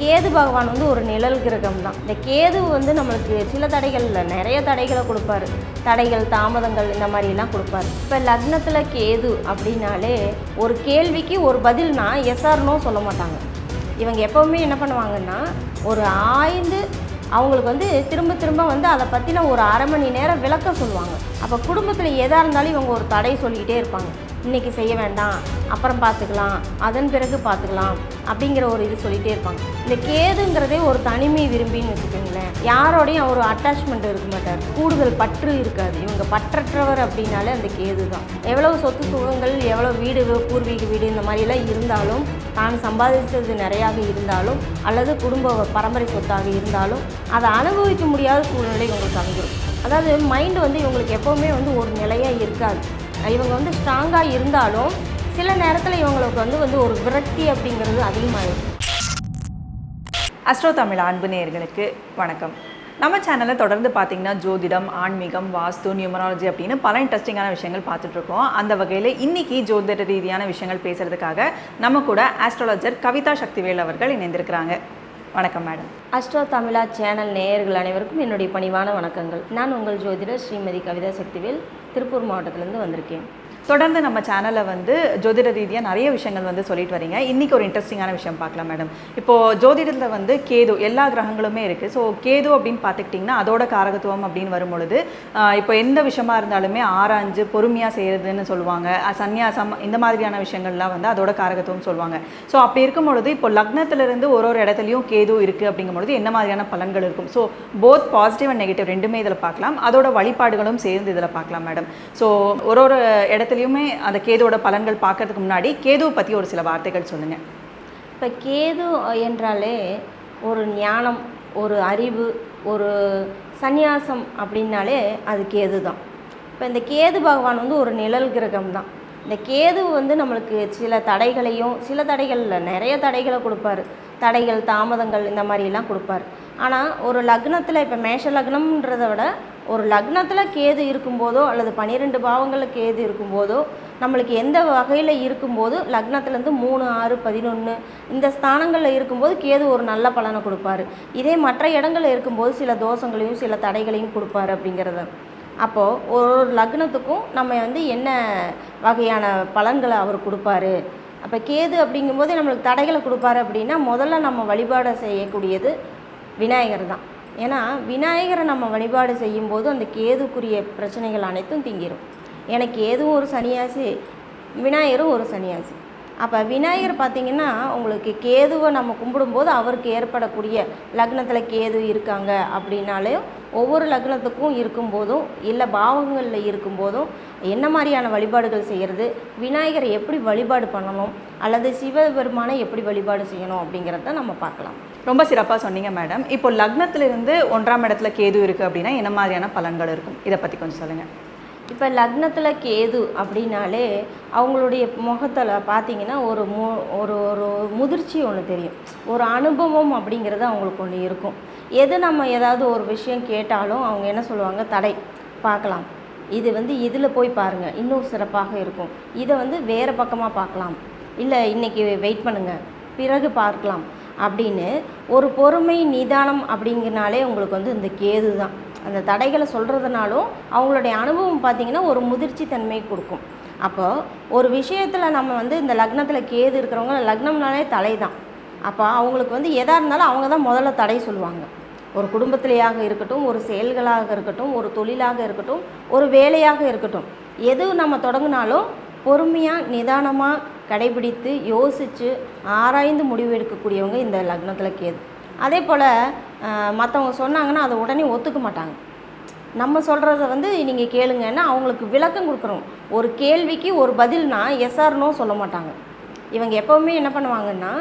கேது பகவான் வந்து ஒரு நிழல் கிரகம் தான் இந்த கேது வந்து நம்மளுக்கு சில தடைகளில் நிறைய தடைகளை கொடுப்பாரு. தடைகள் தாமதங்கள் இந்த மாதிரிலாம் கொடுப்பாரு. இப்போ லக்னத்தில் கேது அப்படின்னாலே ஒரு கேள்விக்கு ஒரு பதில்னா எஸ்ஆர்னோ சொல்ல மாட்டாங்க. இவங்க எப்போவுமே என்ன பண்ணுவாங்கன்னா ஒரு ஆய்ந்து அவங்களுக்கு வந்து திரும்ப திரும்ப வந்து அதை பற்றின ஒரு அரை மணி நேரம் விளக்கம் சொல்லுவாங்க. அப்போ குடும்பத்தில் எதாக இருந்தாலும் இவங்க ஒரு தடை சொல்லிக்கிட்டே இருப்பாங்க. இன்றைக்கி செய்ய வேண்டாம் அப்புறம் பார்த்துக்கலாம் அதன் பிறகு பார்த்துக்கலாம் அப்படிங்கிற ஒரு இது சொல்லிகிட்டே இருப்பாங்க. இந்த கேதுங்கிறதே ஒரு தனிமை விரும்பின்னு வச்சுக்கோங்களேன். யாரோடையும் ஒரு அட்டாச்மெண்ட் இருக்க மாட்டார். கூடுதல் பற்று இருக்காது. இவங்க பற்றற்றவர் அப்படின்னாலே அந்த கேது தான். எவ்வளவு சொத்து சுகங்கள் எவ்வளோ வீடு பூர்வீக வீடு இந்த மாதிரிலாம் இருந்தாலும் தான் சம்பாதிச்சது நிறையாக இருந்தாலும் அல்லது குடும்ப பரம்பரை சொத்தாக இருந்தாலும் அதை அனுபவிக்க முடியாத சூழ்நிலை இவங்களுக்கு அமைஞ்சிடும் அதாவது மைண்டு வந்து இவங்களுக்கு எப்போவுமே வந்து ஒரு நிலையாக இருக்காது. இவங்க வந்து ஸ்ட்ராங்காக இருந்தாலும் சில நேரத்தில் இவங்களுக்கு வந்து வந்து ஒரு விரக்தி அப்படிங்கிறது அதிகமாகிடும் அஸ்ட்ரோ தமிழ் அன்பு நேயர்களுக்கு வணக்கம். நம்ம சேனலில் தொடர்ந்து பார்த்தீங்கன்னா ஜோதிடம் ஆன்மீகம் வாஸ்து நியூமராலஜி அப்படின்னு பல இன்ட்ரெஸ்டிங்கான விஷயங்கள் பார்த்துட்ருக்கோம் அந்த வகையில் இன்னைக்கு ஜோதிட ரீதியான விஷயங்கள் பேசுகிறதுக்காக நம்ம கூட ஆஸ்ட்ராலஜர் கவிதா சக்திவேல் அவர்கள் இணைந்திருக்கிறாங்க. வணக்கம் மேடம் அஸ்ட்ரோ தமிழா சேனல் நேயர்கள் அனைவருக்கும் என்னுடைய பணிவான வணக்கங்கள். நான் உங்கள் ஜோதிடர் ஸ்ரீமதி கவிதா சக்திவேல். திருப்பூர் மாவட்டத்திலேருந்து வந்திருக்கேன். தொடர்ந்து நம்ம சேனலில் வந்து ஜோதிட ரீதியாக நிறைய விஷயங்கள் வந்து சொல்லிட்டு வரீங்க. இன்றைக்கி ஒரு இன்ட்ரெஸ்டிங்கான விஷயம் பார்க்கலாம் மேடம் இப்போது ஜோதிடத்தில் வந்து கேது எல்லா கிரகங்களுமே இருக்குது ஸோ கேது அப்படின்னு பார்த்துக்கிட்டிங்கன்னா அதோட காரகத்துவம் அப்படின்னு வரும்பொழுது இப்போ எந்த விஷயமா இருந்தாலுமே ஆராய்ஞ்சு பொறுமையாக செய்கிறதுன்னு சொல்லுவாங்க. அஹ் சந்நியாசம் இந்த மாதிரியான விஷயங்கள்லாம் வந்து அதோட காரகத்துவம் சொல்லுவாங்க. ஸோ அப்படி இருக்கும் பொழுது இப்போ லக்னத்திலிருந்து ஒரு ஒரு இடத்துலையும் கேது இருக்குது அப்படிங்கும் பொழுது என்ன மாதிரியான பலன்கள் இருக்கும்? So both positive and negative ரெண்டுமே இதில் பார்க்கலாம். அதோட வழிபாடுகளும் சேர்ந்து இதில் பார்க்கலாம் மேடம் ஸோ ஒரு ஒரு இடத்துலையுமே அந்த கேதுவோட பலன்கள் பார்க்கறதுக்கு முன்னாடி கேதுவை பற்றி ஒரு சில வார்த்தைகள் சொல்லுங்கள் இப்போ கேது என்றாலே ஒரு ஞானம் ஒரு அறிவு ஒரு சந்நியாசம் அப்படின்னாலே அது கேது தான் இப்போ இந்த கேது பகவான் வந்து ஒரு நிழல் கிரகம் தான் இந்த கேது வந்து நம்மளுக்கு சில தடைகளையும் சில தடைகளில் நிறைய தடைகளை கொடுப்பாரு. தடைகள் தாமதங்கள் இந்த மாதிரிலாம் கொடுப்பாரு. ஆனால் ஒரு லக்னத்தில் இப்போ மேஷ லக்னம்ன்றதை விட ஒரு லக்னத்தில் கேது இருக்கும்போதோ அல்லது பன்னிரெண்டு பாவங்களில் கேது இருக்கும்போதோ நம்மளுக்கு எந்த வகையில் இருக்கும்போது லக்னத்துலேருந்து மூணு ஆறு பதினொன்று இந்த ஸ்தானங்களில் இருக்கும்போது கேது ஒரு நல்ல பலனை கொடுப்பாரு. இதே மற்ற இடங்களில் இருக்கும்போது சில தோஷங்களையும் சில தடைகளையும் கொடுப்பாரு அப்படிங்கிறது. அப்போது ஒரு ஒரு லக்னத்துக்கும் நம்ம வந்து என்ன வகையான பலன்களை அவர் கொடுப்பாரு? அப்போ கேது அப்படிங்கும்போது நம்மளுக்கு தடைகளை கொடுப்பாரு அப்படின்னா முதல்ல நம்ம வழிபாடு செய்யக்கூடியது விநாயகர் தான். ஏன்னா விநாயகரை நம்ம வழிபாடு செய்யும்போது அந்த கேதுக்குரிய பிரச்சனைகள் அனைத்தும் திங்கிடும் எனக்கு ஏதும் ஒரு சன்னியாசி விநாயகரும் ஒரு சன்னியாசி. அப்போ விநாயகர் பார்த்தீங்கன்னா உங்களுக்கு கேதுவை நம்ம கும்பிடும்போது அவருக்கு ஏற்படக்கூடிய லக்னத்தில் கேது இருக்காங்க அப்படின்னாலே ஒவ்வொரு லக்னத்துக்கும் இருக்கும்போதும் இல்லை பாவங்களில் இருக்கும்போதும் என்ன மாதிரியான வழிபாடுகள் செய்கிறது விநாயகரை எப்படி வழிபாடு பண்ணணும்? அல்லது சிவபெருமானை எப்படி வழிபாடு செய்யணும்? அப்படிங்கிறத நம்ம பார்க்கலாம். ரொம்ப சிறப்பாக சொன்னீங்க மேடம் இப்போ லக்னத்திலிருந்து ஒன்றாம் இடத்துல கேது இருக்குது அப்படின்னா என்ன மாதிரியான பலன்கள் இருக்கும்? இதை பற்றி கொஞ்சம் சொல்லுங்கள் இப்போ லக்னத்தில் கேது அப்படின்னாலே அவங்களுடைய முகத்தில் பார்த்தீங்கன்னா ஒரு மு ஒரு ஒரு முதிர்ச்சி ஒன்று தெரியும். ஒரு அனுபவம் அப்படிங்கிறது அவங்களுக்கு ஒன்று இருக்கும். எது நம்ம ஏதாவது ஒரு விஷயம் கேட்டாலும் அவங்க என்ன சொல்லுவாங்க? தடை. பார்க்கலாம். இது வந்து இதில் போய் பாருங்கள் இன்னும் சிறப்பாக இருக்கும். இதை வந்து வேறு பக்கமாக பார்க்கலாம். இல்லை இன்றைக்கி வெயிட் பண்ணுங்கள் பிறகு பார்க்கலாம். அப்படின்னு ஒரு பொறுமை நிதானம் அப்படிங்கிறனாலே உங்களுக்கு வந்து இந்த கேது தான். அந்த தடைகளை சொல்கிறதுனாலும் அவங்களுடைய அனுபவம் பார்த்திங்கன்னா ஒரு முதிர்ச்சி தன்மை கொடுக்கும். அப்போது ஒரு விஷயத்தில் நம்ம வந்து இந்த லக்னத்தில் கேது இருக்கிறவங்க லக்னம்னாலே தலை தான். அப்போ அவங்களுக்கு வந்து எதாக இருந்தாலும் அவங்க தான் முதல்ல தடை சொல்லுவாங்க. ஒரு குடும்பத்திலேயாக இருக்கட்டும் ஒரு செயல்களாக இருக்கட்டும் ஒரு தொழிலாக இருக்கட்டும் ஒரு வேலையாக இருக்கட்டும் எது நம்ம தொடங்கினாலும் பொறுமையாக நிதானமாக கடைபிடித்து யோசித்து ஆராய்ந்து முடிவு எடுக்கக்கூடியவங்க இந்த லக்னத்தில் கேது. அதே போல் மற்றவங்க சொன்னாங்கன்னா அதை உடனே ஒத்துக்க மாட்டாங்க. நம்ம சொல்கிறத வந்து நீங்கள் கேளுங்கன்னா அவங்களுக்கு விளக்கம் கொடுக்குறோம் ஒரு கேள்விக்கு ஒரு பதில்னா எஸ்ஆர்னோ சொல்ல மாட்டாங்க. இவங்க எப்போவுமே என்ன பண்ணுவாங்கன்னா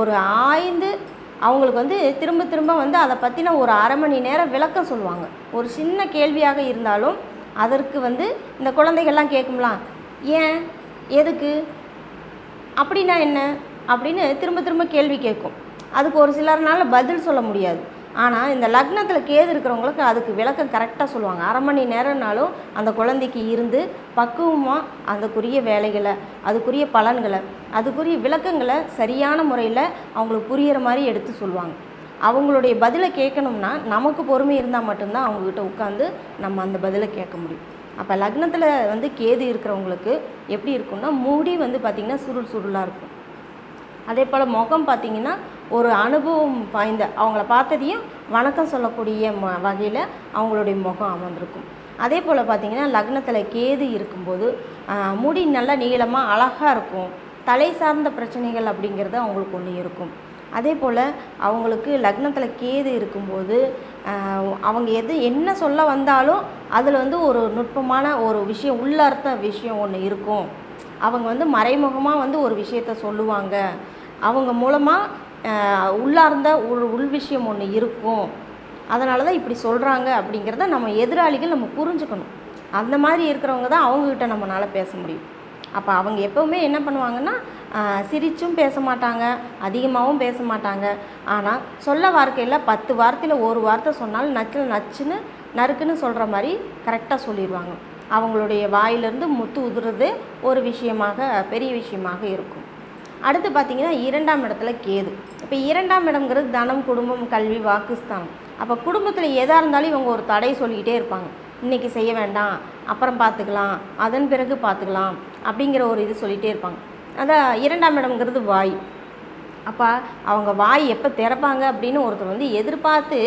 ஒரு ஆய்ந்து அவங்களுக்கு வந்து திரும்ப திரும்ப வந்து அதை பற்றின ஒரு அரை மணி நேரம் விளக்கம் சொல்லுவாங்க. ஒரு சின்ன கேள்வியாக இருந்தாலும் அதற்கு வந்து இந்த குழந்தைகள்லாம் கேட்கும்லாம் ஏன்? எதுக்கு? அப்படின்னா என்ன? அப்படின்னு திரும்ப திரும்ப கேள்வி கேட்கும் அதுக்கு ஒரு சிலர்னால பதில் சொல்ல முடியாது. ஆனால் இந்த லக்னத்தில் கேது இருக்கிறவங்களுக்கு அதுக்கு விளக்கம் கரெக்டாக சொல்லுவாங்க. அரை மணி நேரம்னாலும் அந்த குழந்தைக்கு இருந்து பக்குவமாக அதுக்குரிய வேலைகளை அதுக்குரிய பலன்களை அதுக்குரிய விளக்கங்களை சரியான முறையில் அவங்களுக்கு புரிகிற மாதிரி எடுத்து சொல்லுவாங்க. அவங்களுடைய பதிலை கேட்கணும்னா நமக்கு பொறுமை இருந்தால் மட்டும்தான் அவங்கக்கிட்ட உட்காந்து நம்ம அந்த பதிலை கேட்க முடியும். அப்போ லக்னத்தில் வந்து கேது இருக்கிறவங்களுக்கு எப்படி இருக்கும்னா முடி வந்து பார்த்திங்கன்னா சுருள் சுருளாக இருக்கும். அதே போல் முகம் பார்த்தீங்கன்னா ஒரு அனுபவம் வாய்ந்த அவங்கள பார்த்ததையும் வணக்கம் சொல்லக்கூடிய ம வகையில் அவங்களுடைய முகம் அமர்ந்திருக்கும். அதே போல் பார்த்தீங்கன்னா லக்னத்தில் கேது இருக்கும்போது முடி நல்லா நீளமாக அழகாக இருக்கும். தலை சார்ந்த பிரச்சனைகள் அப்படிங்கிறது அவங்களுக்கு ஒன்று இருக்கும். அதே போல் அவங்களுக்கு லக்னத்தில் கேது இருக்கும்போது அவங்க எது என்ன சொல்ல வந்தாலும் அதில் வந்து ஒரு நுட்பமான ஒரு விஷயம் உள்ளர்த்த விஷயம் ஒன்று இருக்கும். அவங்க வந்து மறைமுகமாக வந்து ஒரு விஷயத்த சொல்லுவாங்க. அவங்க மூலமாக உள்ளார்ந்த உள் உள் விஷயம் ஒன்று இருக்கும். அதனால தான் இப்படி சொல்கிறாங்க அப்படிங்கிறத நம்ம எதிராளிகள் நம்ம புரிஞ்சுக்கணும். அந்த மாதிரி இருக்கிறவங்க தான் அவங்கக்கிட்ட நம்மளால் பேச முடியும். அப்போ அவங்க எப்போவுமே என்ன பண்ணுவாங்கன்னா சிரிச்சும் பேச மாட்டாங்க அதிகமாகவும் பேச மாட்டாங்க. ஆனால் சொல்ல வார்த்தையில் பத்து வார்த்தையில் ஒரு வார்த்தை சொன்னாலும் நச்சில் நச்சுன்னு நறுக்குன்னு சொல்கிற மாதிரி கரெக்டாக சொல்லிடுவாங்க அவங்களுடைய வாயிலிருந்து முத்து உதுறது ஒரு விஷயமாக பெரிய விஷயமாக இருக்கும். அடுத்து பார்த்திங்கன்னா இரண்டாம் இடத்துல கேது. இப்போ இரண்டாம் இடம்ங்கிறது தனம் குடும்பம் கல்வி வாக்குஸ்தானம். அப்போ குடும்பத்தில் எதாக இருந்தாலும் இவங்க ஒரு தடை சொல்லிக்கிட்டே இருப்பாங்க. இன்றைக்கி செய்ய வேண்டாம் அப்புறம் பார்த்துக்கலாம் அதன் பிறகு பார்த்துக்கலாம் அப்படிங்கிற ஒரு இது சொல்லிகிட்டே இருப்பாங்க. அதான் இரண்டாம் இடம்ங்கிறது வாய். அப்போ அவங்க வாய் எப்போ திறப்பாங்க அப்படின்னு ஒருத்தர் வந்து எதிர்பார்த்து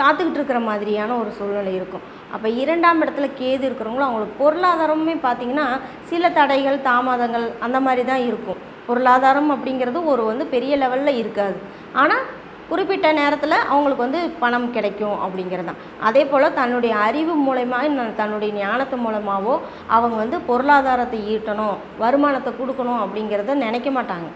காத்துக்கிட்டு இருக்கிற மாதிரியான ஒரு சூழ்நிலை இருக்கும். அப்போ இரண்டாம் இடத்துல கேது இருக்கிறவங்களும் அவங்களுக்கு பொருளாதாரமுமே பார்த்திங்கன்னா சில தடைகள் தாமதங்கள் அந்த மாதிரி தான் இருக்கும். பொருளாதாரம் அப்படிங்கிறது ஒரு வந்து பெரிய லெவலில் இருக்காது. ஆனால் குறிப்பிட்ட நேரத்தில் அவங்களுக்கு வந்து பணம் கிடைக்கும் அப்படிங்கிறது தான். அதே போல் தன்னுடைய அறிவு மூலயமா தன்னுடைய ஞானத்து மூலமாகவோ அவங்க வந்து பொருளாதாரத்தை ஈட்டணும் வருமானத்தை கொடுக்கணும் அப்படிங்கிறத நினைக்க மாட்டாங்க.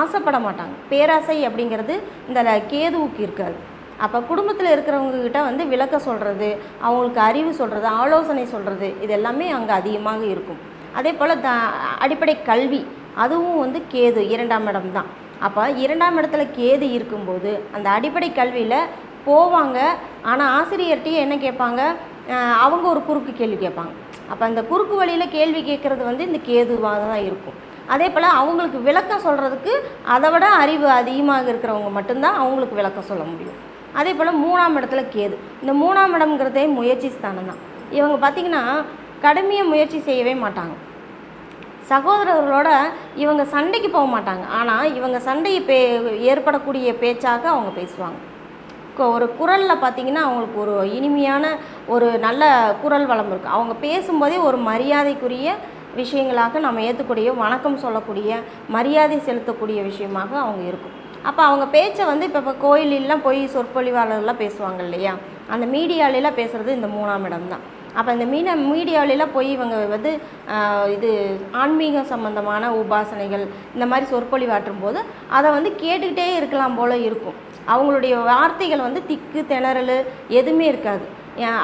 ஆசைப்பட மாட்டாங்க. பேராசை அப்படிங்கிறது இந்த கேதுவுக்கு இருக்காது. அப்போ குடும்பத்தில் இருக்கிறவங்க கிட்ட வந்து விளக்க சொல்கிறது அவங்களுக்கு அறிவு சொல்கிறது ஆலோசனை சொல்கிறது இது எல்லாமே அங்கே அதிகமாக இருக்கும். அதே போல் த அடிப்படை கல்வி அதுவும் வந்து கேது இரண்டாம் இடம் தான். அப்போ இரண்டாம் இடத்துல கேது இருக்கும்போது அந்த அடிப்படை கல்வியில் போவாங்க. ஆனால் ஆசிரியர்கிட்டயே என்ன கேட்பாங்க? அவங்க ஒரு குறுக்கு கேள்வி கேட்பாங்க. அப்போ அந்த குறுக்கு வழியில் கேள்வி கேட்குறது வந்து இந்த கேதுவாக தான் இருக்கும். அதே போல் அவங்களுக்கு விளக்கம் சொல்கிறதுக்கு அதை விட அறிவு அதிகமாக இருக்கிறவங்க மட்டும்தான் அவங்களுக்கு விளக்கம் சொல்ல முடியும். அதே போல் மூணாம் இடத்துல கேது. இந்த மூணாம் இடம்ங்கிறதே முயற்சி ஸ்தானம் தான். இவங்க பார்த்திங்கன்னா கடுமையாக முயற்சி செய்யவே மாட்டாங்க. சகோதரர்களோட இவங்க சண்டைக்கு போக மாட்டாங்க. ஆனால் இவங்க சண்டையை பே ஏற்படக்கூடிய பேச்சாக அவங்க பேசுவாங்க. ஒரு குரலில் பார்த்தீங்கன்னா அவங்களுக்கு ஒரு இனிமையான ஒரு நல்ல குரல் வளம் இருக்குது அவங்க பேசும்போதே ஒரு மரியாதைக்குரிய விஷயங்களாக நம்ம ஏற்றக்கூடிய வணக்கம் சொல்லக்கூடிய மரியாதை செலுத்தக்கூடிய விஷயமாக அவங்க இருக்கும். அப்போ அவங்க பேச்சை வந்து இப்போ இப்போ கோயிலெல்லாம் போய் சொற்பொழிவாளர்லாம் பேசுவாங்க இல்லையா? அந்த மீடியாலெலாம் பேசுகிறது இந்த மூணாம் இடம் தான். அப்போ இந்த மீன மீடியாவிலலாம் போய் இவங்க வந்து இது ஆன்மீக சம்பந்தமான உபாசனைகள் இந்த மாதிரி சொற்பொழிவாற்றும் போது அதை வந்து கேட்டுக்கிட்டே இருக்கலாம் போல் இருக்கும். அவங்களுடைய வார்த்தைகள் வந்து திக்கு திணறல் எதுவுமே இருக்காது.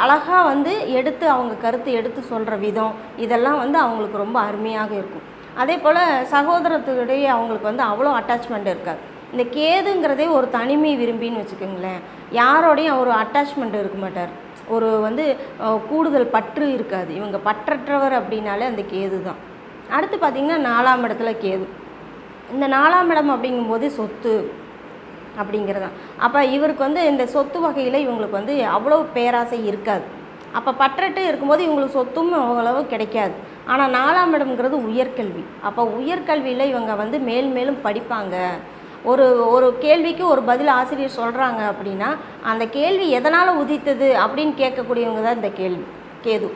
அழகாக வந்து எடுத்து அவங்க கருத்து எடுத்து சொல்கிற விதம் இதெல்லாம் வந்து அவங்களுக்கு ரொம்ப அருமையாக இருக்கும். அதே போல் சகோதரத்துக்கிடையே அவங்களுக்கு வந்து அவ்வளோ அட்டாச்மெண்ட் இருக்காது. இந்த கேதுங்கிறதே ஒரு தனிமை விரும்பின்னு வச்சுக்கோங்களேன். யாரோடையும் ஒரு அட்டாச்மெண்ட் இருக்க மாட்டார். ஒரு வந்து கூடுதல் பற்று இருக்காது. இவங்க பற்றற்றவர் அப்படின்னாலே அந்த கேது தான். அடுத்து பார்த்திங்கன்னா நாலாம் இடத்துல கேது. இந்த நாலாம் இடம் அப்படிங்கும்போது சொத்து அப்படிங்கிறதான். அப்போ இவருக்கு வந்து இந்த சொத்து வகையில் இவங்களுக்கு வந்து அவ்வளோ பேராசை இருக்காது. அப்போ பற்றட்டு இருக்கும்போது இவங்களுக்கு சொத்தும் அவ்வளவு கிடைக்காது. ஆனால் நாலாம் இடம்ங்கிறது உயர்கல்வி. அப்போ உயர்கல்வியில் இவங்க வந்து மேல் மேலும் படிப்பாங்க. ஒரு ஒரு கேள்விக்கு ஒரு பதில் ஆசிரியர் சொல்கிறாங்க அப்படின்னா அந்த கேள்வி எதனால் உதித்தது அப்படின்னு கேட்கக்கூடியவங்க தான் இந்த கேள்வி கேது.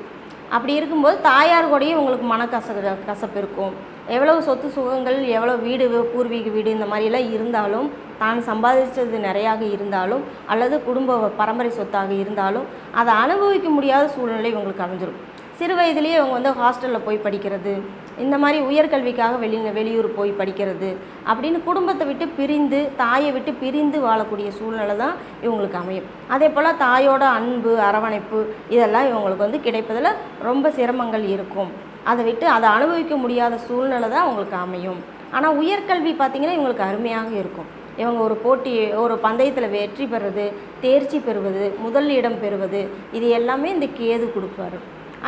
அப்படி இருக்கும்போது தாயார் கூடயும் உங்களுக்கு மனக்கச கசப்பு இருக்கும். எவ்வளோ சொத்து சுகங்கள் எவ்வளோ வீடு பூர்வீக வீடு இந்த மாதிரிலாம் இருந்தாலும் தான் சம்பாதிச்சது நிறையாக இருந்தாலும் அல்லது குடும்ப பரம்பரை சொத்தாக இருந்தாலும் அதை அனுபவிக்க முடியாத சூழ்நிலை இவங்களுக்கு அமைஞ்சிடும் சிறு வயதிலேயே இவங்க வந்து ஹாஸ்டலில் போய் படிக்கிறது இந்த மாதிரி உயர்கல்விக்காக வெளி வெளியூர் போய் படிக்கிறது அப்படின்னு குடும்பத்தை விட்டு பிரிந்து தாயை விட்டு பிரிந்து வாழக்கூடிய சூழ்நிலை தான் இவங்களுக்கு அமையும். அதே போல் தாயோட அன்பு அரவணைப்பு இதெல்லாம் இவங்களுக்கு வந்து கிடைப்பதில் ரொம்ப சிரமங்கள் இருக்கும். அதை விட்டு அதை அனுபவிக்க முடியாத சூழ்நிலை தான் அவங்களுக்கு அமையும். ஆனால் உயர்கல்வி பார்த்திங்கன்னா இவங்களுக்கு அருமையாக இருக்கும். இவங்க ஒரு போட்டி ஒரு பந்தயத்தில் வெற்றி பெறுவது தேர்ச்சி பெறுவது முதல் இடம் பெறுவது இது எல்லாமே இந்த கேது கொடுப்பாரு.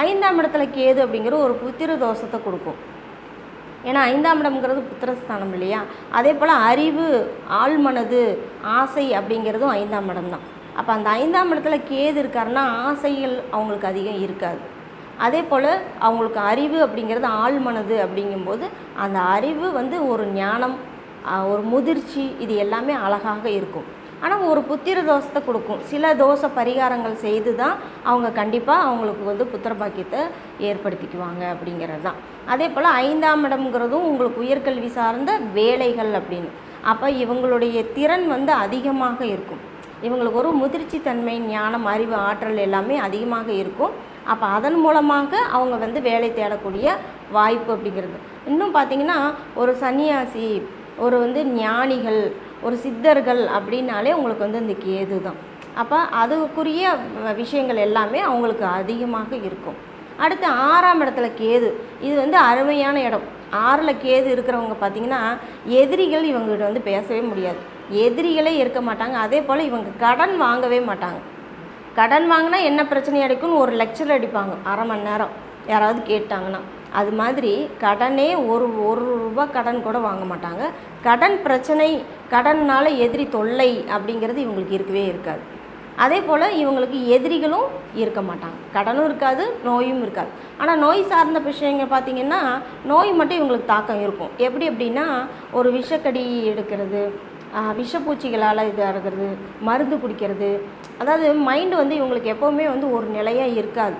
ஐந்தாம் இடத்துல கேது அப்படிங்கிற ஒரு புத்திர தோஷத்தை கொடுக்கும். ஏன்னா ஐந்தாம் இடம்ங்கிறது புத்திரஸ்தானம் இல்லையா? அதே போல் அறிவு ஆழ்மனது ஆசை அப்படிங்கிறதும் ஐந்தாம் இடம் தான். அப்போ அந்த ஐந்தாம் இடத்துல கேது இருக்காருன்னா ஆசைகள் அவங்களுக்கு அதிகம் இருக்காது. அதே போல் அவங்களுக்கு அறிவு அப்படிங்கிறது ஆழ்மனது அப்படிங்கும்போது அந்த அறிவு வந்து ஒரு ஞானம் ஒரு முதிர்ச்சி இது எல்லாமே அழகாக இருக்கும். ஆனால் ஒரு புத்திர தோஷத்தை கொடுக்கும். சில தோஷ பரிகாரங்கள் செய்து தான் அவங்க கண்டிப்பாக அவங்களுக்கு வந்து புத்திர பாக்கியத்தை ஏற்படுத்திக்குவாங்க அப்படிங்கிறது தான் அதே போல் ஐந்தாம் இடம்ங்கிறதும் உங்களுக்கு உயர்கல்வி சார்ந்த வேலைகள் அப்படின்னு. அப்போ இவங்களுடைய திறன் வந்து அதிகமாக இருக்கும். இவங்களுக்கு ஒரு முதிர்ச்சி தன்மை ஞானம் அறிவு ஆற்றல் எல்லாமே அதிகமாக இருக்கும். அப்போ அதன் மூலமாக அவங்க வந்து வேலை தேடக்கூடிய வாய்ப்பு அப்படிங்கிறது. இன்னும் பார்த்தீங்கன்னா ஒரு சன்னியாசி ஒரு வந்து ஞானிகள் ஒரு சித்தர்கள் அப்படின்னாலே உங்களுக்கு வந்து இந்த கேது தான். அப்போ அதுக்குரிய விஷயங்கள் எல்லாமே அவங்களுக்கு அதிகமாக இருக்கும். அடுத்து ஆறாம் இடத்துல கேது. இது வந்து அருமையான இடம். ஆறில் கேது இருக்கிறவங்க பார்த்தீங்கன்னா எதிரிகள் இவங்ககிட்ட வந்து பேசவே முடியாது. எதிரிகளே இருக்க மாட்டாங்க. அதே போல் இவங்க கடன் வாங்கவே மாட்டாங்க. கடன் வாங்கினா என்ன பிரச்சனை அடிக்கும்னு ஒரு லெக்சர் அடிப்பாங்க. அரை மணி நேரம். யாராவது கேட்டாங்கன்னா. அது மாதிரி கடனே ஒரு ஒரு ரூபா கடன் கூட வாங்க மாட்டாங்க. கடன் பிரச்சனை கடன்னால் எதிரி தொல்லை அப்படிங்கிறது இவங்களுக்கு இருக்கவே இருக்காது. அதே போல் இவங்களுக்கு எதிரிகளும் இருக்க மாட்டாங்க. கடனும் இருக்காது நோயும் இருக்காது. ஆனால் நோய் சார்ந்த விஷயங்கள் பார்த்திங்கன்னா நோய் மட்டும் இவங்களுக்கு தாக்கம் இருக்கும். எப்படி அப்படின்னா ஒரு விஷக்கடி எடுக்கிறது விஷப்பூச்சிகளால் இதாக இருக்கிறது மருந்து குடிக்கிறது. அதாவது மைண்டு வந்து இவங்களுக்கு எப்போவுமே வந்து ஒரு நிலையாக இருக்காது.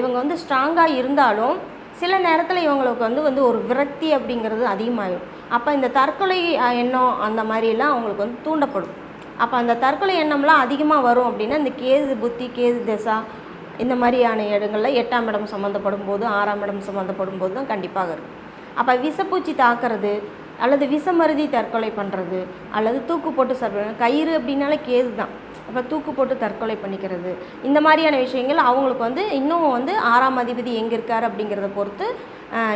இவங்க வந்து ஸ்ட்ராங்காக இருந்தாலும் சில நேரத்தில் இவங்களுக்கு வந்து வந்து ஒரு விரக்தி அப்படிங்கிறது அதிகமாகிடும் அப்போ இந்த தற்கொலை எண்ணம் அந்த மாதிரிலாம் அவங்களுக்கு வந்து தூண்டப்படும். அப்போ அந்த தற்கொலை எண்ணம்லாம் அதிகமாக வரும் அப்படின்னா இந்த கேது புத்தி கேது திசா இந்த மாதிரியான இடங்களில் எட்டாம் இடம் சம்மந்தப்படும் போது ஆறாம் இடம் சம்மந்தப்படும் போது தான் கண்டிப்பாக இருக்கும். அப்போ விஷப்பூச்சி தாக்குறது அல்லது விஷமருதி தற்கொலை பண்ணுறது அல்லது தூக்கு போட்டு சாப்பிட்றது கயிறு அப்படின்னாலே கேது தான் அப்போ தூக்கு போட்டு தற்கொலை பண்ணிக்கிறது. இந்த மாதிரியான விஷயங்கள் அவங்களுக்கு வந்து இன்னும் வந்து ஆறாம் அதிபதி எங்கே இருக்கார் அப்படிங்கிறத பொறுத்து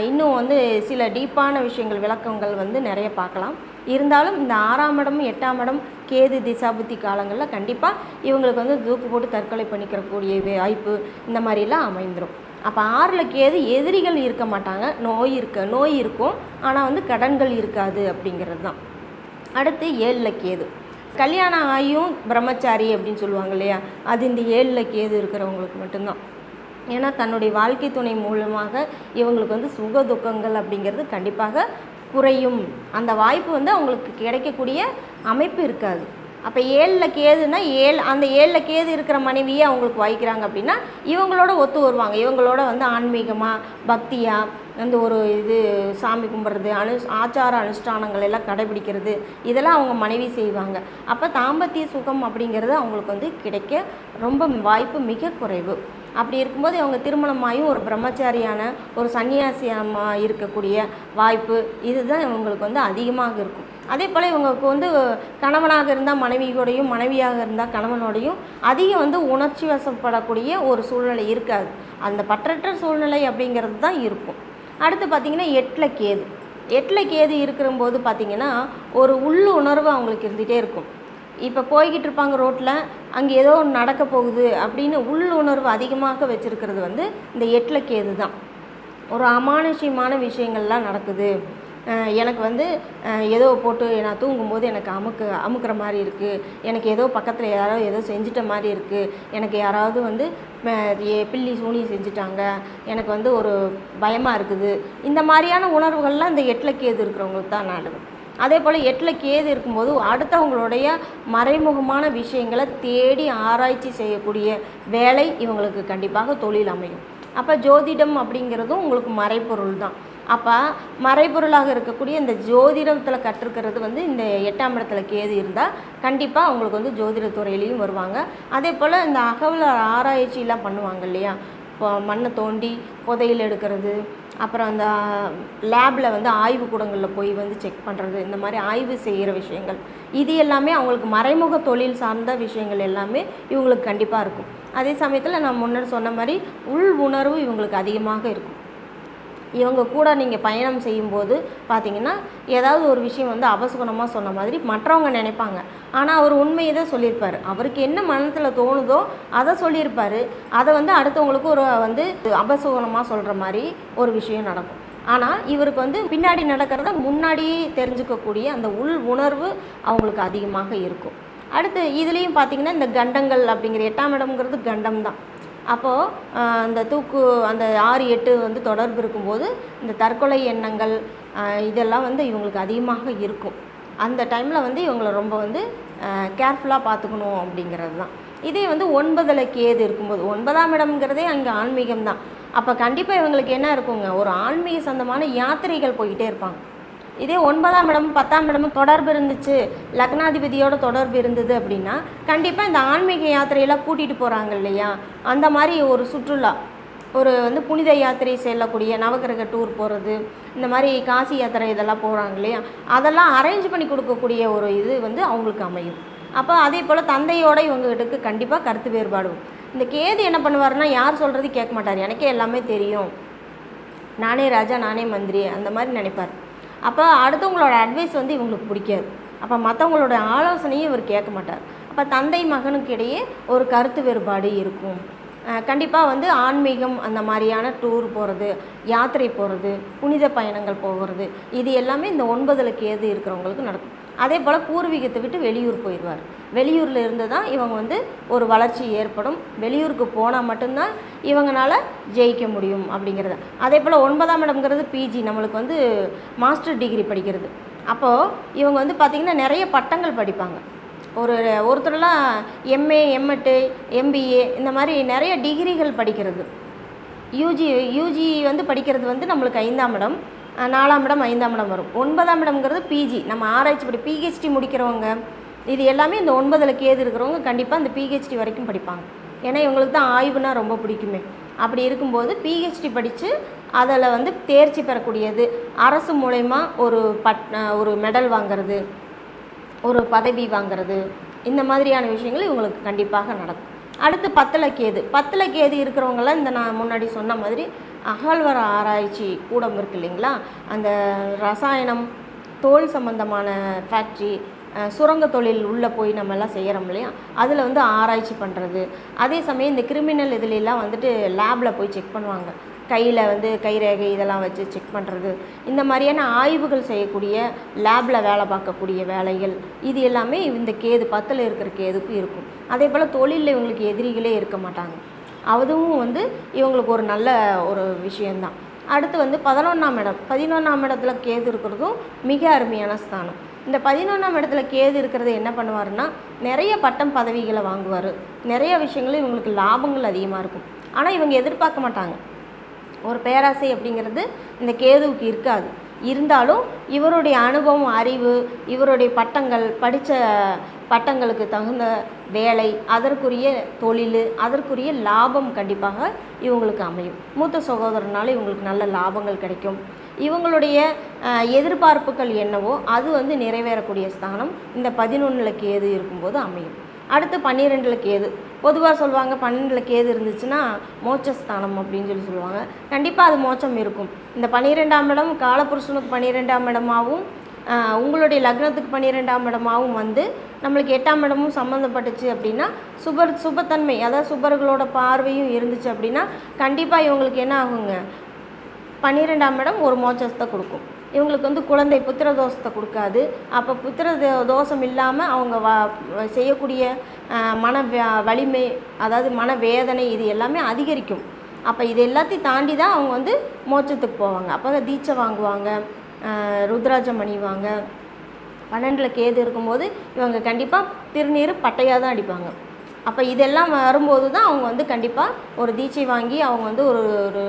இன்னும் வந்து சில டீப்பான விஷயங்கள் விளக்கங்கள் வந்து நிறைய பார்க்கலாம். இருந்தாலும் இந்த ஆறாம் இடம் எட்டாம் இடம் கேது திசாபுத்தி காலங்களில் கண்டிப்பாக இவங்களுக்கு வந்து தூக்கு போட்டு தற்கொலை பண்ணிக்கிறக்கூடிய வாய்ப்பு இந்த மாதிரிலாம் அமைந்துடும் அப்போ ஆறில் கேது எதிரிகள் இருக்க மாட்டாங்க. நோய் இருக்க நோய் இருக்கும். ஆனால் வந்து கடன்கள் இருக்காது அப்படிங்கிறது தான். அடுத்து ஏழில் கேது. கல்யாணம் ஆகியும் பிரம்மச்சாரி அப்படின்னு சொல்லுவாங்க இல்லையா? அது இந்த ஏழில் கேது இருக்கிறவங்களுக்கு மட்டும்தான். ஏன்னா தன்னுடைய வாழ்க்கை துணை மூலமாக இவங்களுக்கு வந்து சுக துக்கங்கள் அப்படிங்கிறது கண்டிப்பாக குறையும். அந்த வாய்ப்பு வந்து அவங்களுக்கு கிடைக்கக்கூடிய அமைப்பு இருக்காது. அப்போ ஏழில் கேதுன்னா ஏழு அந்த ஏழில் கேது இருக்கிற மனைவியே அவங்களுக்கு வாய்க்கிறாங்க அப்படின்னா இவங்களோட ஒத்து வருவாங்க. இவங்களோட வந்து ஆன்மீகமாக பக்தியாக அந்த ஒரு இது சாமி கும்பிட்றது அனு ஆச்சார அனுஷ்டானங்கள் எல்லாம் கடைபிடிக்கிறது இதெல்லாம் அவங்க மனைவி செய்வாங்க. அப்போ தாம்பத்திய சுகம் அப்படிங்கிறது அவங்களுக்கு வந்து கிடைக்க ரொம்ப வாய்ப்பு மிக குறைவு. அப்படி இருக்கும்போது அவங்க திருமணமாயும் ஒரு பிரம்மச்சாரியான ஒரு சன்னியாசியமாக இருக்கக்கூடிய வாய்ப்பு இதுதான் இவங்களுக்கு வந்து அதிகமாக இருக்கும். அதே போல் இவங்களுக்கு வந்து கணவனாக இருந்தால் மனைவியோடையும் மனைவியாக இருந்தால் கணவனோடையும் அதிகம் வந்து உணர்ச்சி வசப்படக்கூடிய ஒரு சூழ்நிலை இருக்காது. அந்த பற்றற்ற சூழ்நிலை அப்படிங்கிறது தான் இருக்கும். அடுத்து பார்த்திங்கன்னா எட்டில் கேது. எட்டில் கேது இருக்கிறம்போது பார்த்திங்கன்னா ஒரு உள்ளு உணர்வு அவங்களுக்கு இருந்துகிட்டே இருக்கும். இப்போ போய்கிட்டு இருப்பாங்க ரோட்டில் அங்கே ஏதோ ஒன்று நடக்க போகுது அப்படின்னு உள்ளுணர்வு அதிகமாக வச்சுருக்கிறது வந்து இந்த எட்டில் கேது தான் ஒரு அமானுஷ்யமான விஷயங்கள்லாம் நடக்குது. எனக்கு வந்து ஏதோ போட்டு நான் தூங்கும்போது எனக்கு அமுக்கு அமுக்குற மாதிரி இருக்குது எனக்கு ஏதோ பக்கத்தில் யாரோ ஏதோ செஞ்சிட்ட மாதிரி இருக்குது எனக்கு யாராவது வந்து பில்லி சூனி செஞ்சுட்டாங்க. எனக்கு வந்து ஒரு பயமாக இருக்குது. இந்த மாதிரியான உணர்வுகள்லாம் இந்த எட்டில் கேது இருக்கிறவங்களுக்கு தான் நல்லது அதே போல் எட்டில் கேது இருக்கும்போது அடுத்தவங்களுடைய மறைமுகமான விஷயங்களை தேடி ஆராய்ச்சி செய்யக்கூடிய வேலை இவங்களுக்கு கண்டிப்பாக தொழில் அமையும். அப்போ ஜோதிடம் அப்படிங்கிறதும் உங்களுக்கு மறைப்பொருள் தான். அப்போ மறைபொருளாக இருக்கக்கூடிய இந்த ஜோதிடத்தில் கற்றுக்கிறது வந்து இந்த எட்டாம் இடத்துல கேது இருந்தால் கண்டிப்பாக அவங்களுக்கு வந்து ஜோதிட துறையிலையும் வருவாங்க. அதே போல் இந்த அகவல ஆராய்ச்சிலாம் பண்ணுவாங்க இல்லையா? இப்போ மண்ணை தோண்டி புதையல் எடுக்கிறது அப்புறம் அந்த லேபில் வந்து ஆய்வு கூடங்களில் போய் வந்து செக் பண்ணுறது இந்த மாதிரி ஆய்வு செய்கிற விஷயங்கள். இது எல்லாமே அவங்களுக்கு மறைமுக தொழில் சார்ந்த விஷயங்கள் எல்லாமே இவங்களுக்கு கண்டிப்பாக இருக்கும். அதே சமயத்தில் நான் முன்னாடி சொன்ன மாதிரி உள் உணர்வு இவங்களுக்கு அதிகமாக இருக்கும். இவங்க கூட நீங்கள் பயணம் செய்யும்போது பார்த்தீங்கன்னா ஏதாவது ஒரு விஷயம் வந்து அபசகுணமாக சொன்ன மாதிரி மற்றவங்க நினைப்பாங்க. ஆனால் அவர் உண்மையை தான் சொல்லியிருப்பார். அவருக்கு என்ன மனத்தில் தோணுதோ அதை சொல்லியிருப்பார். அதை வந்து அடுத்தவங்களுக்கு ஒரு வந்து அபசகுணமாக சொல்கிற மாதிரி ஒரு விஷயம் நடக்கும். ஆனால் இவருக்கு வந்து பின்னாடி நடக்கிறத முன்னாடியே தெரிஞ்சுக்கக்கூடிய அந்த உள் உணர்வு அவங்களுக்கு அதிகமாக இருக்கும். அடுத்து இதுலேயும் பார்த்தீங்கன்னா இந்த கண்டங்கள் அப்படிங்கிற எட்டாம் இடம்ங்கிறது கண்டம் தான். அப்போது அந்த தூக்கு அந்த ஆறு எட்டு வந்து தொடர்பு இருக்கும்போது இந்த தற்கொலை எண்ணங்கள் இதெல்லாம் வந்து இவங்களுக்கு அதிகமாக இருக்கும். அந்த டைமில் வந்து இவங்களை ரொம்ப வந்து கேர்ஃபுல்லாக பார்த்துக்கணும் அப்படிங்கிறது தான். இதே வந்து ஒன்பதில் கேது இருக்கும்போது ஒன்பதாம் இடம்ங்கிறதே அங்கே ஆன்மீகம் தான் அப்போ கண்டிப்பாக இவங்களுக்கு என்ன இருக்குங்க? ஒரு ஆன்மீக சொந்தமான யாத்திரைகள் போய்கிட்டே இருப்பாங்க. இதே ஒன்பதாம் இடமும் பத்தாம் இடமும் தொடர்பு இருந்துச்சு. லக்னாதிபதியோட தொடர்பு இருந்தது அப்படின்னா கண்டிப்பாக இந்த ஆன்மீக யாத்திரையெல்லாம் கூட்டிகிட்டு போகிறாங்க இல்லையா? அந்த மாதிரி ஒரு சுற்றுலா ஒரு வந்து புனித யாத்திரை செல்லக்கூடிய நவகிரக டூர் போகிறது இந்த மாதிரி காசி யாத்திரை இதெல்லாம் போகிறாங்க இல்லையா? அதெல்லாம் அரேஞ்ச் பண்ணி கொடுக்கக்கூடிய ஒரு இது வந்து அவங்களுக்கு அமையும். அப்போ அதே போல் தந்தையோட இவங்ககிட்டக்கு கண்டிப்பாக கருத்து வேறுபாடு இந்த கேது என்ன பண்ணுவாருன்னா யார் சொல்கிறது கேட்க மாட்டார். எனக்கே எல்லாமே தெரியும். நானே ராஜா நானே மந்திரி அந்த மாதிரி நினைப்பார். அப்போ அடுத்தவங்களோட அட்வைஸ் வந்து இவங்களுக்கு பிடிக்காது. அப்போ மற்றவங்களோட ஆலோசனையும் இவர் கேட்க மாட்டார். அப்போ தந்தை மகனுக்கு இடையே ஒரு கருத்து வேறுபாடு இருக்கும். கண்டிப்பாக வந்து ஆன்மீகம் அந்த மாதிரியான டூர் போகிறது யாத்திரை போகிறது புனித பயணங்கள் போகிறது இது எல்லாமே இந்த ஒன்பதில் கேது இருக்கிறவங்களுக்கு நடக்கும். அதே போல் பூர்வீகத்தை விட்டு வெளியூர் போயிடுவார். வெளியூரில் இருந்து தான் இவங்க வந்து ஒரு வளர்ச்சி ஏற்படும். வெளியூருக்கு போனால் மட்டும்தான் இவங்கனால ஜெயிக்க முடியும் அப்படிங்கிறது. அதே போல் ஒன்பதாம் இடம்ங்கிறது பிஜி நம்மளுக்கு வந்து மாஸ்டர் டிகிரி படிக்கிறது. அப்போது இவங்க வந்து பார்த்திங்கன்னா நிறைய பட்டங்கள் படிப்பாங்க. ஒரு ஒருத்தரெலாம் எம்ஏ எம்எட்டு எம்பிஏ இந்த மாதிரி நிறைய டிகிரிகள் படிக்கிறது. யூஜி யூஜி வந்து படிக்கிறது வந்து நம்மளுக்கு ஐந்தாம் இடம். நாலாம் இடம் ஐந்தாம் இடம் வரும். ஒன்பதாம் இடம்ங்கிறது பிஜி நம்ம ஆராய்ச்சி படி பிஹெச்டி முடிக்கிறவங்க இது எல்லாமே இந்த ஒன்பதில் கேது இருக்கிறவங்க கண்டிப்பாக இந்த பிஹெச்டி வரைக்கும் படிப்பாங்க. ஏன்னா இவங்களுக்கு தான் ஆய்வுனா ரொம்ப பிடிக்குமே. அப்படி இருக்கும்போது பிஹெச்டி படித்து அதில் வந்து தேர்ச்சி பெறக்கூடியது அரசு மூலயமா ஒரு பட் ஒரு மெடல் வாங்குறது ஒரு பதவி வாங்குறது இந்த மாதிரியான விஷயங்கள் இவங்களுக்கு கண்டிப்பாக நடக்கும். அடுத்து பத்தில் கேது. பத்தில் கேது இருக்கிறவங்களாம் இந்த நான் முன்னாடி சொன்ன மாதிரி அகழ்வர ஆராய்ச்சி கூடம் இருக்கு இல்லைங்களா? அந்த ரசாயனம் தோல் சம்பந்தமான ஃபேக்ட்ரி சுரங்க தொழில் உள்ளே போய் நம்ம எல்லாம் செய்கிறோம் இல்லையா? அதில் வந்து ஆராய்ச்சி பண்ணுறது அதே சமயம் இந்த கிரிமினல் இதுலெலாம் வந்துட்டு லேபில் போய் செக் பண்ணுவாங்க. கையில் வந்து கைரேகை இதெல்லாம் வச்சு செக் பண்ணுறது இந்த மாதிரியான ஆய்வுகள் செய்யக்கூடிய லேபில் வேலை பார்க்கக்கூடிய வேலைகள் இது எல்லாமே இந்த கேது பத்தில் இருக்கிற கேதுக்கு இருக்கும். அதே போல் தொழிலில் இவங்களுக்கு எதிரிகளே இருக்க மாட்டாங்க. அதுவும் வந்து இவங்களுக்கு ஒரு நல்ல ஒரு விஷயந்தான் அடுத்து வந்து பதினொன்றாம் இடம். பதினொன்றாம் இடத்துல கேது இருக்கிறதும் மிக அருமையான ஸ்தானம். இந்த பதினொன்றாம் இடத்துல கேது இருக்கிறது என்ன பண்ணுவார்னா நிறைய பட்டம் பதவிகளை வாங்குவார். நிறைய விஷயங்களும் இவங்களுக்கு லாபங்கள் அதிகமாக இருக்கும். ஆனால் இவங்க எதிர்பார்க்க மாட்டாங்க. ஒரு பேராசை அப்படிங்கிறது இந்த கேதுவுக்கு இருக்காது. இருந்தாலும் இவருடைய அனுபவம் அறிவு இவருடைய பட்டங்கள் படித்த பட்டங்களுக்கு தகுந்த வேலை அதற்குரிய தொழில் அதற்குரிய லாபம் கண்டிப்பாக இவங்களுக்கு அமையும். மூத்த சகோதரனால இவங்களுக்கு நல்ல லாபங்கள் கிடைக்கும். இவங்களுடைய எதிர்பார்ப்புகள் என்னவோ அது வந்து நிறைவேறக்கூடிய ஸ்தானம் இந்த பதினொன்றில் கேது இருக்கும்போது அமையும். அடுத்து பன்னிரெண்டில் கேது பொதுவாக சொல்லுவாங்க பன்னெண்டில் கேது இருந்துச்சுன்னா மோட்சஸ்தானம் அப்படின்னு சொல்லி சொல்லுவாங்க. கண்டிப்பாக அது மோட்சம் இருக்கும். இந்த பன்னிரெண்டாம் இடம் காலபுருஷனுக்கு பன்னிரெண்டாம் இடமாகவும் உங்களுடைய லக்னத்துக்கு பன்னிரெண்டாம் இடமாகவும் வந்து நம்மளுக்கு எட்டாம் இடமும் சம்மந்தப்பட்டுச்சு அப்படின்னா சுபர் சுபத்தன்மை அதாவது சுபர்களோட பார்வையும் இருந்துச்சு அப்படின்னா கண்டிப்பாக இவங்களுக்கு என்ன ஆகுங்க? பன்னிரெண்டாம் இடம் ஒரு மோட்சத்தை கொடுக்கும். இவங்களுக்கு வந்து குழந்தை புத்திர தோஷத்தை கொடுக்காது. அப்போ புத்திர தோஷம் இல்லாமல் அவங்க வ செய்யக்கூடிய மன வ- வலிமை அதாவது மன வேதனை இது எல்லாமே அதிகரிக்கும். அப்போ இது எல்லாத்தையும் தாண்டி தான் அவங்க வந்து மோட்சத்துக்கு போவாங்க. அப்போ தீட்சை வாங்குவாங்க ருத்ராஜம் அணிவாங்க பன்னெண்டில் கேது இருக்கும்போது இவங்க கண்டிப்பாக திருநீர் பட்டையாக தான் அடிப்பாங்க. அப்போ இதெல்லாம் வரும்போது தான் அவங்க வந்து கண்டிப்பாக ஒரு தீட்சை வாங்கி அவங்க வந்து ஒரு ஒரு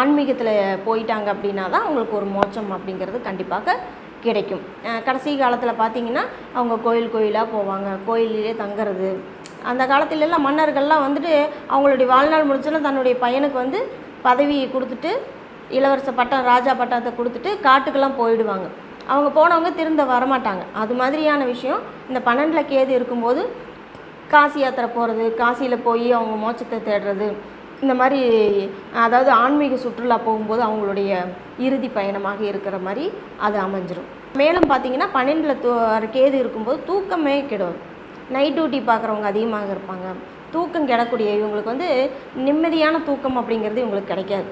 ஆன்மீகத்தில் போயிட்டாங்க அப்படின்னா தான் அவங்களுக்கு ஒரு மோட்சம் அப்படிங்கிறது கண்டிப்பாக கிடைக்கும். கடைசி காலத்தில் பார்த்தீங்கன்னா அவங்க கோயில் கோயிலாக போவாங்க. கோயிலே தங்குறது. அந்த காலத்திலெல்லாம் மன்னர்கள்லாம் வந்துட்டு அவங்களுடைய வாழ்நாள் முடிச்சோன்னா தன்னுடைய பையனுக்கு வந்து பதவி கொடுத்துட்டு இளவரச பட்டம் ராஜா பட்டத்தை கொடுத்துட்டு காட்டுக்கெல்லாம் போயிடுவாங்க. அவங்க போனவங்க திரும்ப வரமாட்டாங்க. அது மாதிரியான விஷயம் இந்த பன்னெண்டில் கேது இருக்கும்போது காசி யாத்திரை போகிறது காசியில் போய் அவங்க மோட்சத்தை தேடுறது இந்த மாதிரி அதாவது ஆன்மீக சுற்றுலா போகும்போது அவங்களுடைய இறுதி பயணமாக இருக்கிற மாதிரி அது அமைஞ்சிரும். மேலும் பார்த்தீங்கன்னா பன்னெண்டில் தூ கேது இருக்கும்போது தூக்கமே கெடும். நைட் டியூட்டி பார்க்குறவங்க அதிகமாக இருப்பாங்க. தூக்கம் கெடக்கூடிய இவங்களுக்கு வந்து நிம்மதியான தூக்கம் அப்படிங்கிறது இவங்களுக்கு கிடைக்காது.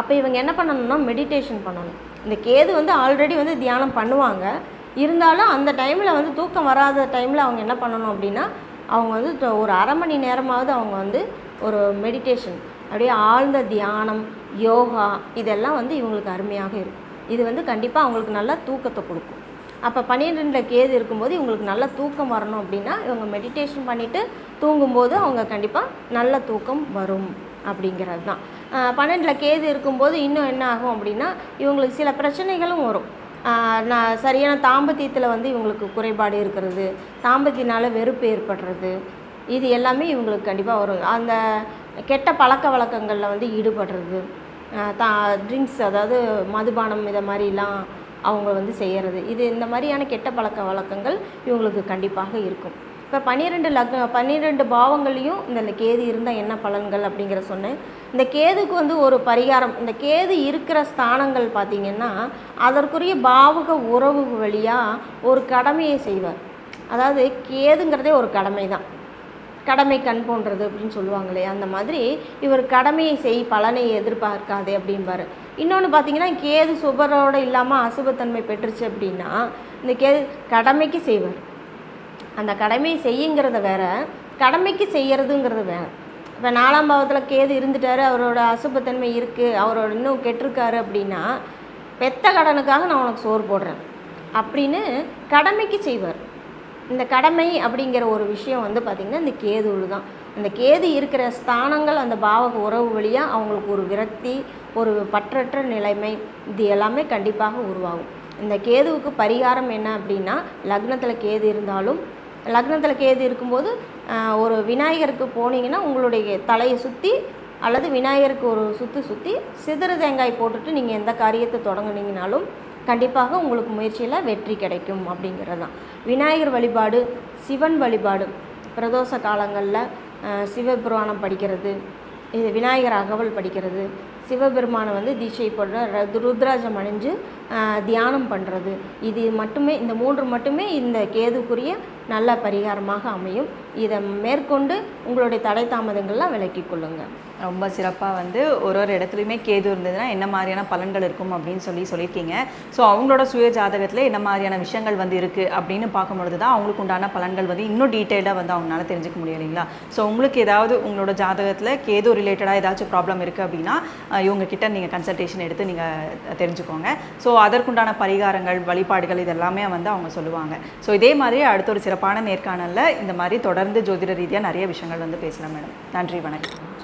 அப்போ இவங்க என்ன பண்ணணும்னா மெடிடேஷன் பண்ணணும். இந்த கேது வந்து ஆல்ரெடி வந்து தியானம் பண்ணுவாங்க. இருந்தாலும் அந்த டைமில் வந்து தூக்கம் வராத டைமில் அவங்க என்ன பண்ணணும் அப்படின்னா அவங்க வந்து ஒரு அரை மணி நேரமாவது அவங்க வந்து ஒரு மெடிடேஷன் அப்படியே ஆழ்ந்த தியானம் யோகா இதெல்லாம் வந்து இவங்களுக்கு அருமையாக இருக்கும். இது வந்து கண்டிப்பாக அவங்களுக்கு நல்ல தூக்கத்தை கொடுக்கும். அப்போ பன்னிரெண்டில் கேது இருக்கும்போது இவங்களுக்கு நல்ல தூக்கம் வரணும் அப்படின்னா இவங்க மெடிடேஷன் பண்ணிவிட்டு தூங்கும்போது அவங்க கண்டிப்பாக நல்ல தூக்கம் வரும் அப்படிங்கிறது தான் பன்னெண்டில் கேது இருக்கும்போது இன்னும் என்ன ஆகும் அப்படின்னா இவங்களுக்கு சில பிரச்சனைகளும் வரும். நான் சரியான தாம்பத்தியத்தில் வந்து இவங்களுக்கு குறைபாடு இருக்கிறது. தாம்பத்தியனால் வெறுப்பு ஏற்படுறது. இது எல்லாமே இவங்களுக்கு கண்டிப்பாக வரும். அந்த கெட்ட பழக்க வழக்கங்களில் வந்து ஈடுபடுறது. தா ட்ரிங்க்ஸ் அதாவது மதுபானம் இதை மாதிரிலாம் அவங்க வந்து செய்கிறது இது இந்த மாதிரியான கெட்ட பழக்க வழக்கங்கள் இவங்களுக்கு கண்டிப்பாக இருக்கும். இப்போ பன்னிரெண்டு லக்ன பன்னிரெண்டு பாவங்களையும் இந்த கேது இருந்தால் என்ன பலன்கள் அப்படிங்கிற சொன்னேன். இந்த கேதுக்கு வந்து ஒரு பரிகாரம் இந்த கேது இருக்கிற ஸ்தானங்கள் பார்த்திங்கன்னா அதற்குரிய பாவக உறவு வழியாக ஒரு கடமையை செய்வார். அதாவது கேதுங்கிறதே ஒரு கடமை தான் கடமை கண் போன்றது அப்படின்னு சொல்லுவாங்களே அந்த மாதிரி இவர் கடமையை செய் பலனை எதிர்பார்க்காதே அப்படிம்பார். இன்னொன்று பார்த்தீங்கன்னா கேது சுபரோடு இல்லாமல் அசுபத்தன்மை பெற்றுச்சு அப்படின்னா இந்த கேது கடமைக்கு செய்வார். அந்த கடமையை செய்யுங்கிறத வேற கடமைக்கு செய்யறதுங்கிறது வேற இப்போ நாலாம் பாவத்தில் கேது இருந்துட்டாரு அவரோட அசுபத்தன்மை இருக்குது அவரோட இன்னும் கெட்டிருக்காரு அப்படின்னா பெத்த கடனுக்காக நான் உனக்கு சோறு போடுறேன். அப்படின்னு கடமைக்கு செய்வார். இந்த கடமை அப்படிங்கிற ஒரு விஷயம் வந்து பார்த்திங்கன்னா இந்த கேதுவில் தான். இந்த கேது இருக்கிற ஸ்தானங்கள் அந்த பாவக உறவு வழியாக அவங்களுக்கு ஒரு விரக்தி ஒரு பற்றற்ற நிலைமை இது எல்லாமே கண்டிப்பாக உருவாகும். இந்த கேதுவுக்கு பரிகாரம் என்ன அப்படின்னா லக்னத்தில் கேது இருந்தாலும் லக்னத்தில் கேது இருக்கும்போது ஒரு விநாயகருக்கு போனீங்கன்னா உங்களுடைய தலையை சுற்றி அல்லது விநாயகருக்கு ஒரு சுற்றி சுற்றி சிதறு தேங்காய் போட்டுட்டு நீங்கள் எந்த காரியத்தை தொடங்குனீங்கனாலும் கண்டிப்பாக உங்களுக்கு முயற்சியில் வெற்றி கிடைக்கும் அப்படிங்கிறது தான் விநாயகர் வழிபாடு சிவன் வழிபாடு பிரதோஷ காலங்களில் சிவபுராணம் படிக்கிறது இது விநாயகர் அகவல் படிக்கிறது சிவபெருமானை வந்து தீட்சை போடுற ர- ருத்ராஜம் அணிஞ்சு தியானம் பண்ணுறது இது மட்டுமே இந்த மூன்று மட்டுமே இந்த கேதுக்குரிய நல்ல பரிகாரமாக அமையும். இதை மேற்கொண்டு உங்களுடைய தடை தாமதங்கள்லாம் விலக்கி கொள்ளுங்கள் ரொம்ப சிறப்பாக வந்து ஒரு ஒரு இடத்துலையுமே கேது இருந்ததுன்னா என்ன மாதிரியான பலன்கள் இருக்கும் அப்படின்னு சொல்லி சொல்லியிருக்கீங்க. ஸோ அவங்களோட சுய ஜாதகத்தில் என்ன மாதிரியான விஷயங்கள் வந்து இருக்குது அப்படின்னு பார்க்கும்பொழுது தான் அவங்களுக்கு உண்டான பலன்கள் வந்து இன்னும் டீட்டெயிலாக வந்து அவங்களால தெரிஞ்சுக்க முடியும் இல்லைங்களா? ஸோ உங்களுக்கு ஏதாவது உங்களோட ஜாதகத்தில் கேது ரிலேட்டடாக ஏதாச்சும் ப்ராப்ளம் இருக்குது அப்படின்னா இவங்கக்கிட்ட நீங்கள் கன்சல்டேஷன் எடுத்து நீங்கள் தெரிஞ்சுக்கோங்க. ஸோ அதற்குண்டான பரிகாரங்கள் வழிபாடுகள் இதெல்லாமே வந்து அவங்க சொல்லுவாங்க. ஸோ இதே மாதிரி அடுத்த ஒரு சிறப்பான நேர்காணலில் இந்த மாதிரி தொடர்ந்து ஜோதிட ரீதியாக நிறைய விஷயங்கள் வந்து பேசலாம் மேடம். நன்றி வணக்கம்.